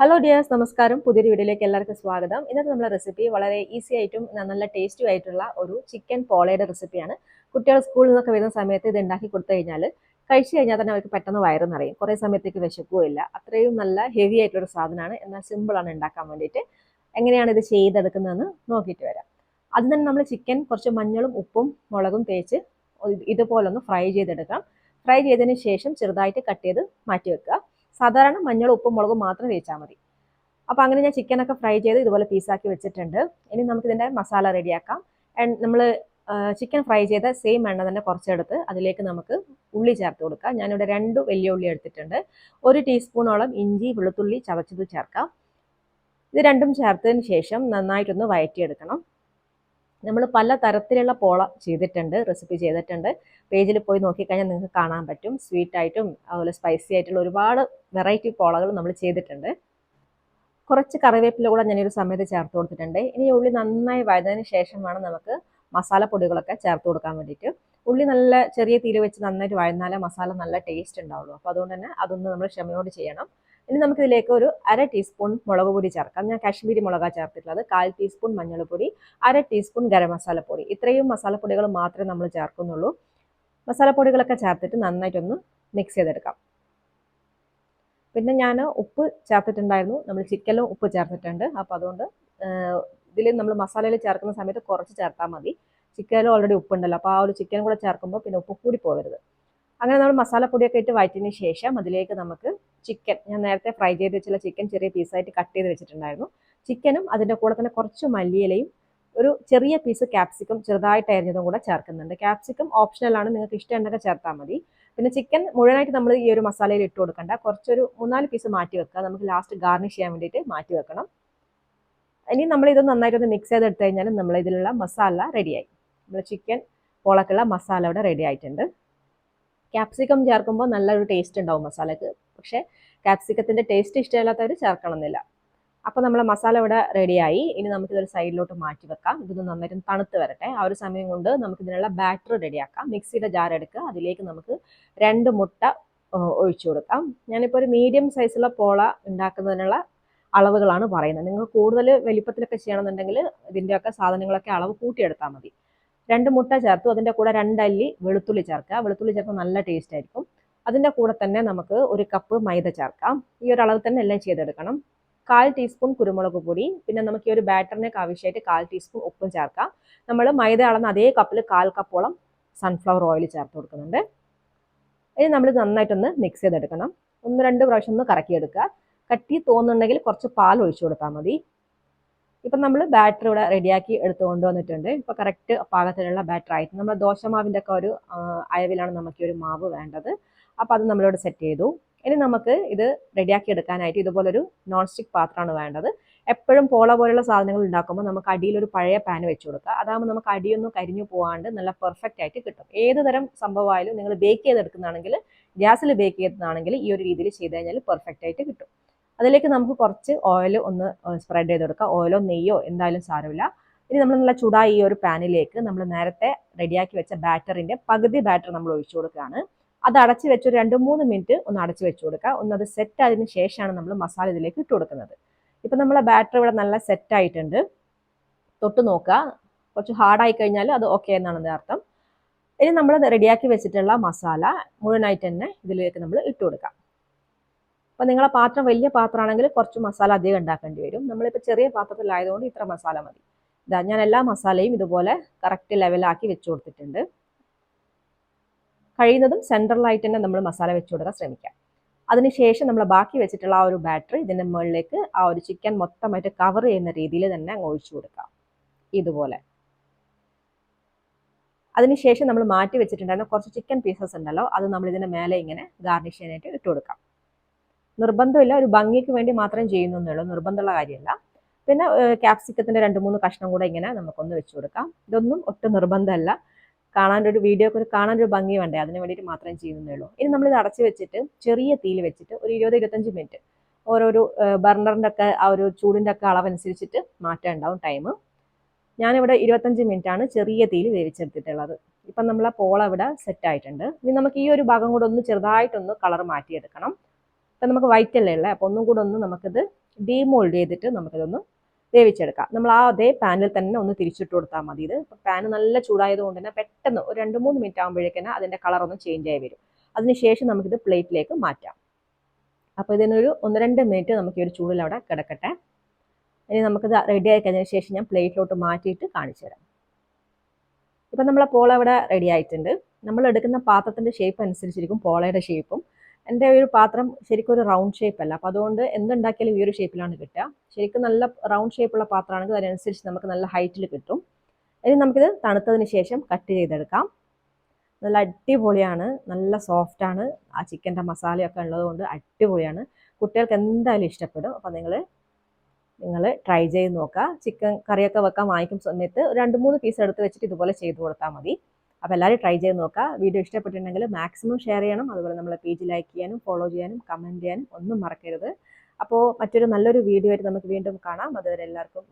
Hello dears നമസ്കാരം. പുതിയൊരു വീഡിയോയിലേക്ക് എല്ലാവർക്കും സ്വാഗതം. ഇന്നത്തെ നമ്മുടെ റെസിപ്പി വളരെ ഈസി ആയിട്ടും നല്ല ടേസ്റ്റി ആയിട്ടുള്ള ഒരു ചിക്കൻ പോളയുടെ റെസിപ്പിയാണ് കുട്ടികൾ സ്കൂളിൽ നിന്നൊക്കെ വരുന്ന സമയത്ത് ഇത് ഉണ്ടാക്കി കൊടുത്തു കഴിഞ്ഞാൽ കഴിച്ചു കഴിഞ്ഞാൽ തന്നെ അവർക്ക് പെട്ടെന്ന് വയറ് നിറയും. കുറേ സമയത്തേക്ക് വിശക്കുകയില്ല അത്രയും നല്ല ഹെവി ആയിട്ടുള്ള സാധനമാണ്. എന്നാൽ സിമ്പിളാണ് ഉണ്ടാക്കാൻ വേണ്ടിയിട്ട്. എങ്ങനെയാണ് ഇത് ചെയ്തെടുക്കുന്നതെന്ന് നോക്കിയിട്ട് വരാം. അതിന് തന്നെ നമ്മൾ ചിക്കൻ കുറച്ച് മഞ്ഞളും ഉപ്പും മുളകും തേച്ച് ഇതുപോലൊന്ന് ഫ്രൈ ചെയ്തെടുക്കാം. ഫ്രൈ ചെയ്തതിന് ശേഷം ചെറുതായിട്ട് കട്ട് ചെയ്ത് മാറ്റി വെക്കുക. സാധാരണ മഞ്ഞൾ ഉപ്പും മുളകും മാത്രം തേച്ചാൽ മതി. അപ്പോൾ അങ്ങനെ ഞാൻ ചിക്കനൊക്കെ ഫ്രൈ ചെയ്ത് ഇതുപോലെ പീസാക്കി വെച്ചിട്ടുണ്ട്. ഇനി നമുക്ക് ഇതിന്റെ മസാല റെഡിയാക്കാം ആൻഡ് നമ്മൾ ചിക്കൻ ഫ്രൈ ചെയ്ത സെയിം എണ്ണ തന്നെ കുറച്ചെടുത്ത് അതിലേക്ക് നമുക്ക് ഉള്ളി ചേർത്ത് കൊടുക്കാം. ഞാനിവിടെ രണ്ട് വലിയ ഉള്ളി എടുത്തിട്ടുണ്ട്. ഒരു ടീസ്പൂണോളം ഇഞ്ചി വെളുത്തുള്ളി ചതച്ചത് ചേർക്കാം. ഇത് രണ്ടും ചേർത്തതിന് ശേഷം നന്നായിട്ടൊന്ന് വയറ്റിയെടുക്കണം. നമ്മൾ പല തരത്തിലുള്ള പോള ചെയ്തിട്ടുണ്ട് റെസിപ്പി ചെയ്തിട്ടുണ്ട്. പേജിൽ പോയി നോക്കിക്കഴിഞ്ഞാൽ നിങ്ങൾക്ക് കാണാൻ പറ്റും. സ്വീറ്റായിട്ടും അതുപോലെ സ്പൈസി ആയിട്ടുള്ള ഒരുപാട് വെറൈറ്റി പോളകൾ നമ്മൾ ചെയ്തിട്ടുണ്ട്. കുറച്ച് കറിവേപ്പില കൂടെ ഞാനൊരു സമയത്ത് ചേർത്ത് കൊടുത്തിട്ടുണ്ട്. ഇനി ഉള്ളി നന്നായി വഴന്നതിന് ശേഷം വേണം നമുക്ക് മസാലപ്പൊടികളൊക്കെ ചേർത്ത് കൊടുക്കാൻ വേണ്ടിയിട്ട്. ഉള്ളി നല്ല ചെറിയ തീര് വെച്ച് നന്നായിട്ട് വഴന്നാലേ മസാല നല്ല ടേസ്റ്റ് ഉണ്ടാവുള്ളൂ. അപ്പോൾ അതുകൊണ്ട് തന്നെ അതൊന്ന് നമ്മൾ ക്ഷമയോട് ചെയ്യണം. ഇനി നമുക്കിതിലേക്ക് ഒരു അര ടീസ്പൂൺ മുളക് പൊടി ചേർക്കാം. ഞാൻ കാശ്മീരി മുളക ചേർത്തിട്ടുള്ളത്. കാൽ ടീസ്പൂൺ മഞ്ഞൾപ്പൊടി അര ടീസ്പൂൺ ഗരം മസാലപ്പൊടി ഇത്രയും മസാലപ്പൊടികൾ മാത്രമേ നമ്മൾ ചേർക്കുന്നുള്ളൂ. മസാലപ്പൊടികളൊക്കെ ചേർത്തിട്ട് നന്നായിട്ടൊന്ന് മിക്സ് ചെയ്തെടുക്കാം. പിന്നെ ഞാൻ ഉപ്പ് ചേർത്തിട്ടുണ്ടായിരുന്നു. നമ്മൾ ചിക്കനിലും ഉപ്പ് ചേർത്തിട്ടുണ്ട്. അപ്പോൾ അതുകൊണ്ട് ഇതിൽ നമ്മൾ മസാലയിൽ ചേർക്കുന്ന സമയത്ത് കുറച്ച് ചേർത്താൽ മതി. ചിക്കനിലും ഓൾറെഡി ഉപ്പുണ്ടല്ലോ. അപ്പോൾ ആ ഒരു ചിക്കൻ കൂടെ ചേർക്കുമ്പോൾ പിന്നെ ഉപ്പ് കൂടി പോകരുത്. അങ്ങനെ നമ്മൾ മസാലപ്പൊടിയൊക്കെ ഇട്ട് വയറ്റിന് ശേഷം അതിലേക്ക് നമുക്ക് ചിക്കൻ ഞാൻ നേരത്തെ ഫ്രൈ ചെയ്ത് വെച്ചുള്ള ചിക്കൻ ചെറിയ പീസായിട്ട് കട്ട് ചെയ്ത് വെച്ചിട്ടുണ്ടായിരുന്നു. ചിക്കനും അതിന്റെ കൂടെ തന്നെ കുറച്ച് മല്ലിയിലയും ഒരു ചെറിയ പീസ് ക്യാപ്സിക്കം ചെറുതായിട്ട് അരിഞ്ഞതും കൂടെ ചേർക്കുന്നുണ്ട്. ക്യാപ്സിക്കം ഓപ്ഷണലാണ് നിങ്ങൾക്ക് ഇഷ്ടമുണ്ടെങ്കിൽ ചേർത്താൽ മതി. പിന്നെ ചിക്കൻ മുഴുവനായിട്ട് നമ്മൾ ഈ ഒരു മസാലയിൽ ഇട്ട് കൊടുക്കണ്ട. കുറച്ചൊരു മൂന്നാൽ പീസ് മാറ്റി വെക്കുക. നമുക്ക് ലാസ്റ്റ് ഗാർണിഷ് ചെയ്യാൻ വേണ്ടിയിട്ട് മാറ്റി വെക്കണം. ഇനി നമ്മൾ ഇത് നന്നായിട്ടൊന്ന് മിക്സ് ചെയ്തെടുത്തു കഴിഞ്ഞാൽ നമ്മൾ ഇതിലുള്ള മസാല റെഡിയായി നമ്മൾ ചിക്കൻ പോളക്കുള്ള മസാല ഇവിടെ റെഡി ആയിട്ടുണ്ട്. ക്യാപ്സിക്കം ചേർക്കുമ്പോൾ നല്ലൊരു ടേസ്റ്റ് ഉണ്ടാവും മസാലയ്ക്ക് പക്ഷേ ക്യാപ്സിക്കത്തിന്റെ ടേസ്റ്റ് ഇഷ്ടമില്ലാത്തവർ ചേർക്കണമെന്നില്ല. അപ്പോൾ നമ്മളെ മസാല ഇവിടെ റെഡിയായി ഇനി നമുക്കിതൊരു സൈഡിലോട്ട് മാറ്റി വെക്കാം. ഇതൊന്ന് നന്നായിട്ട് തണുത്ത് വരട്ടെ. ആ ഒരു സമയം കൊണ്ട് നമുക്ക് ഇതിനുള്ള ബാറ്റർ റെഡിയാക്കാം മിക്സിയുടെ ജാർ എടുക്കുക. അതിലേക്ക് നമുക്ക് രണ്ട് മുട്ട ഒഴിച്ചു കൊടുക്കാം. ഞാനിപ്പോൾ ഒരു മീഡിയം സൈസുള്ള പോള ഉണ്ടാക്കുന്നതിനുള്ള അളവുകളാണ് പറയുന്നത്. നിങ്ങൾ കൂടുതൽ വലിപ്പത്തിലൊക്കെ ചെയ്യണമെന്നുണ്ടെങ്കിൽ ഇതിന്റെയൊക്കെ സാധനങ്ങളൊക്കെ അളവ് കൂട്ടിയെടുത്താൽ മതി. രണ്ട് മുട്ട ചേർത്തു. അതിന്റെ കൂടെ രണ്ടല്ലി വെളുത്തുള്ളി ചേർക്കുക. വെളുത്തുള്ളി ചേർത്ത് നല്ല ടേസ്റ്റ് ആയിരിക്കും. അതിന്റെ കൂടെ തന്നെ നമുക്ക് ഒരു കപ്പ് മൈദ ചേർക്കാം. ഈ ഒരു അളവ് തന്നെ എല്ലാം ചെയ്തെടുക്കണം. കാൽ ടീസ്പൂൺ കുരുമുളക് പൊടി പിന്നെ നമുക്ക് ഈ ഒരു ബാറ്ററിനൊക്കെ ആവശ്യമായിട്ട് കാൽ ടീസ്പൂൺ ഉപ്പും ചേർക്കാം. നമ്മൾ മൈദ അളന്ന അതേ കപ്പിൽ കാൽ കപ്പോളം സൺഫ്ലവർ ഓയിൽ ചേർത്ത് കൊടുക്കുന്നുണ്ട്. ഇനി നമ്മൾ നന്നായിട്ടൊന്ന് മിക്സ് ചെയ്തെടുക്കണം. ഒന്ന് രണ്ട് പ്രാവശ്യം ഒന്ന് കറക്കിയെടുക്കുക. കട്ടി തോന്നുന്നുണ്ടെങ്കിൽ കുറച്ച് പാൽ ഒഴിച്ചു കൊടുത്താൽ മതി. ഇപ്പം നമ്മൾ ബാറ്റർ ഇവിടെ റെഡിയാക്കി എടുത്ത് കൊണ്ടുവന്നിട്ടുണ്ട്. ഇപ്പോൾ കറക്റ്റ് പാകത്തിലുള്ള ബാറ്റർ ആയിട്ട്. നമ്മൾ ദോശമാവിന്റെ ഒക്കെ ഒരു അയവിലാണ് നമുക്ക് ഒരു മാവ് വേണ്ടത്. അപ്പോൾ അത് നമ്മളിവിടെ സെറ്റ് ചെയ്തു. ഇനി നമുക്ക് ഇത് റെഡിയാക്കി എടുക്കാനായിട്ട് ഇതുപോലൊരു നോൺ സ്റ്റിക്ക് പാത്രമാണ് വേണ്ടത്. എപ്പോഴും പോള പോലുള്ള സാധനങ്ങൾ ഉണ്ടാക്കുമ്പോൾ നമുക്ക് അടിയിൽ ഒരു പഴയ പാൻ വെച്ച് കൊടുക്കുക. അതാകുമ്പോൾ നമുക്ക് അടിയൊന്നും കരിഞ്ഞു പോകാണ്ട് നല്ല പെർഫെക്റ്റ് ആയിട്ട് കിട്ടും. ഏത് തരം സംഭവമായാലും നിങ്ങൾ ബേക്ക് ചെയ്തെടുക്കുന്നതാണെങ്കിൽ ഗ്യാസിൽ ബേക്ക് ചെയ്തതാണെങ്കിൽ ഈ ഒരു രീതിയിൽ ചെയ്ത് കഴിഞ്ഞാൽ പെർഫെക്റ്റ് ആയിട്ട് കിട്ടും. അതിലേക്ക് നമുക്ക് കുറച്ച് ഓയിൽ ഒന്ന് സ്പ്രെഡ് ചെയ്ത് കൊടുക്കാം. ഓയിലോ നെയ്യോ എന്തായാലും സാരമില്ല. ഇനി നമ്മൾ നല്ല ചൂടായി ഈ ഒരു പാനിലേക്ക് നമ്മൾ നേരത്തെ റെഡിയാക്കി വെച്ച ബാറ്ററിന്റെ പകുതി ബാറ്റർ നമ്മൾ ഒഴിച്ചു കൊടുക്കുകയാണ്. അത് അടച്ച് വെച്ച് ഒരു രണ്ട് മൂന്ന് മിനിറ്റ് ഒന്ന് അടച്ച് വെച്ച് കൊടുക്കുക. ഒന്ന് അത് സെറ്റ് ആയതിനു ശേഷമാണ് നമ്മൾ മസാല ഇതിലേക്ക് ഇട്ട് കൊടുക്കുന്നത്. ഇപ്പം നമ്മളെ ബാറ്റർ ഇവിടെ നല്ല സെറ്റ് ആയിട്ടുണ്ട്. തൊട്ട് നോക്കുക. കുറച്ച് ഹാർഡായി കഴിഞ്ഞാൽ അത് ഓക്കെ എന്നാണ് അർത്ഥം. ഇനി നമ്മൾ റെഡിയാക്കി വെച്ചിട്ടുള്ള മസാല മുഴുവനായിട്ട് തന്നെ ഇതിലേക്ക് നമ്മൾ ഇട്ട് കൊടുക്കാം അപ്പോൾ നിങ്ങളെ പാത്രം വലിയ പാത്രമാണെങ്കിൽ കുറച്ച് മസാല അധികം ഉണ്ടാക്കേണ്ടി വരും. നമ്മളിപ്പോൾ ചെറിയ പാത്രത്തിലായതുകൊണ്ട് ഇത്ര മസാല മതി. ഇതാ ഞാൻ എല്ലാ മസാലയും ഇതുപോലെ കറക്റ്റ് ലെവലാക്കി വെച്ച് കൊടുത്തിട്ടുണ്ട്. കഴിയുന്നതും സെൻട്രലായിട്ട് തന്നെ നമ്മൾ മസാല വെച്ച് കൊടുക്കാൻ ശ്രമിക്കാം. അതിനുശേഷം നമ്മൾ ബാക്കി വെച്ചിട്ടുള്ള ആ ഒരു ബാറ്ററി ഇതിന്റെ മുകളിലേക്ക് ആ ഒരു ചിക്കൻ മൊത്തമായിട്ട് കവർ ചെയ്യുന്ന രീതിയിൽ തന്നെ അങ്ങ് ഒഴിച്ചു കൊടുക്കാം. ഇതുപോലെ. അതിനുശേഷം നമ്മൾ മാറ്റി വെച്ചിട്ടുണ്ടായിരുന്ന കുറച്ച് ചിക്കൻ പീസസ് ഉണ്ടല്ലോ അത് നമ്മൾ ഇതിന്റെ മേലെ ഇങ്ങനെ ഗാർണിഷ് ചെയ്യാനായിട്ട് ഇട്ട് കൊടുക്കാം. നിർബന്ധമില്ല ഒരു ഭംഗിക്ക് വേണ്ടി മാത്രം ചെയ്യുന്നുള്ളൂ നിർബന്ധമുള്ള കാര്യമല്ല. പിന്നെ ക്യാപ്സിക്കത്തിന്റെ രണ്ട് മൂന്ന് കഷ്ണം കൂടെ ഇങ്ങനെ നമുക്കൊന്ന് വെച്ച് കൊടുക്കാം. ഇതൊന്നും ഒട്ടും നിർബന്ധമല്ല. കാണാനൊരു വീഡിയോ ഒക്കെ കാണാനൊരു ഭംഗി വേണ്ടേ? അതിന് വേണ്ടിയിട്ട് മാത്രം ചെയ്യുന്നേ ഉള്ളൂ. ഇനി നമ്മളിത് അടച്ച് വെച്ചിട്ട് ചെറിയ തീയിൽ വെച്ചിട്ട് ഒരു ഇരുപത് ഇരുപത്തഞ്ച് മിനിറ്റ് ഓരോരോ ബർണറിന്റെ ഒക്കെ ആ ഒരു ചൂടിന്റെ ഒക്കെ അളവനുസരിച്ചിട്ട് മാറ്റം ഉണ്ടാവും ടൈം. ഞാനിവിടെ ഇരുപത്തഞ്ച് മിനിറ്റ് ആണ് ചെറിയ തീയിൽ വേവിച്ചെടുത്തിട്ടുള്ളത്. ഇപ്പം നമ്മളെ പോള ഇവിടെ സെറ്റ് ആയിട്ടുണ്ട്. ഇനി നമുക്ക് ഈ ഒരു ഭാഗം കൂടെ ഒന്ന് ചെറുതായിട്ടൊന്ന് കളർ മാറ്റിയെടുക്കണം. ഇപ്പം നമുക്ക് വൈറ്റ് അല്ലേ ഉള്ളത് അപ്പോൾ ഒന്നും കൂടെ ഒന്ന് നമുക്കിത് ഡീമോൾഡ് ചെയ്തിട്ട് നമുക്കിതൊന്ന് വേവിച്ചെടുക്കാം. നമ്മൾ ആ അതേ പാനിൽ തന്നെ ഒന്ന് തിരിച്ചിട്ട് കൊടുത്താൽ മതി. ഇത് പാന് നല്ല ചൂടായത് കൊണ്ട് തന്നെ പെട്ടെന്ന് ഒരു രണ്ട് മൂന്ന് മിനിറ്റ് ആകുമ്പോഴേക്കന്നെ അതിന്റെ കളർ ഒന്ന് ചേഞ്ച് ആയി വരും. അതിനുശേഷം നമുക്കിത് പ്ലേറ്റിലേക്ക് മാറ്റാം. അപ്പോൾ ഇതിനൊരു ഒന്ന് രണ്ട് മിനിറ്റ് നമുക്ക് ഈ ഒരു ചൂടിൽ അവിടെ കിടക്കട്ടെ. ഇനി നമുക്കിത് റെഡി ആയി കഴിഞ്ഞതിന് ശേഷം ഞാൻ പ്ലേറ്റിലോട്ട് മാറ്റിയിട്ട് കാണിച്ചു തരാം. ഇപ്പം നമ്മളെ പോള ഇവിടെ റെഡി ആയിട്ടുണ്ട്. നമ്മൾ എടുക്കുന്ന പാത്രത്തിന്റെ ഷേപ്പ് അനുസരിച്ചിരിക്കും പോളയുടെ ഷേപ്പും എന്റെ ഒരു പാത്രം ശരിക്കും ഒരു റൗണ്ട് ഷേപ്പ് അല്ല. അപ്പോൾ അതുകൊണ്ട് എന്തുണ്ടാക്കിയാലും ഈ ഒരു ഷേപ്പിലാണ് കിട്ടുക. ശരിക്കും നല്ല റൗണ്ട് ഷേപ്പുള്ള പാത്രമാണെങ്കിൽ അതിനനുസരിച്ച് നമുക്ക് നല്ല ഹൈറ്റിൽ കിട്ടും. ഇനി നമുക്കിത് തണുത്തതിന് ശേഷം കട്ട് ചെയ്തെടുക്കാം. നല്ല അടിപൊളിയാണ്. നല്ല സോഫ്റ്റാണ് ആ ചിക്കന്റെ മസാലയൊക്കെ ഉള്ളതുകൊണ്ട് അടിപൊളിയാണ്. കുട്ടികൾക്ക് എന്തായാലും ഇഷ്ടപ്പെടും. അപ്പോൾ നിങ്ങൾ നിങ്ങൾ ട്രൈ ചെയ്ത് നോക്കുക. ചിക്കൻ കറിയൊക്കെ വെക്കാൻ വാങ്ങിക്കും സമയത്ത് രണ്ട് മൂന്ന് പീസ് എടുത്ത് വെച്ചിട്ട് ഇതുപോലെ ചെയ്ത് കൊടുത്താൽ മതി. അപ്പോൾ എല്ലാവരും ട്രൈ ചെയ്ത് നോക്കുക വീഡിയോ ഇഷ്ടപ്പെട്ടിട്ടുണ്ടെങ്കിൽ മാക്സിമം ഷെയർ ചെയ്യണം. അതുപോലെ നമ്മളെ പേജ് ലൈക്ക് ചെയ്യാനും ഫോളോ ചെയ്യാനും കമന്റ് ചെയ്യാനും ഒന്നും മറക്കരുത്. അപ്പോൾ മറ്റൊരു നല്ലൊരു വീഡിയോ ആയിട്ട് നമുക്ക് വീണ്ടും കാണാം. അതുവരെ എല്ലാവർക്കും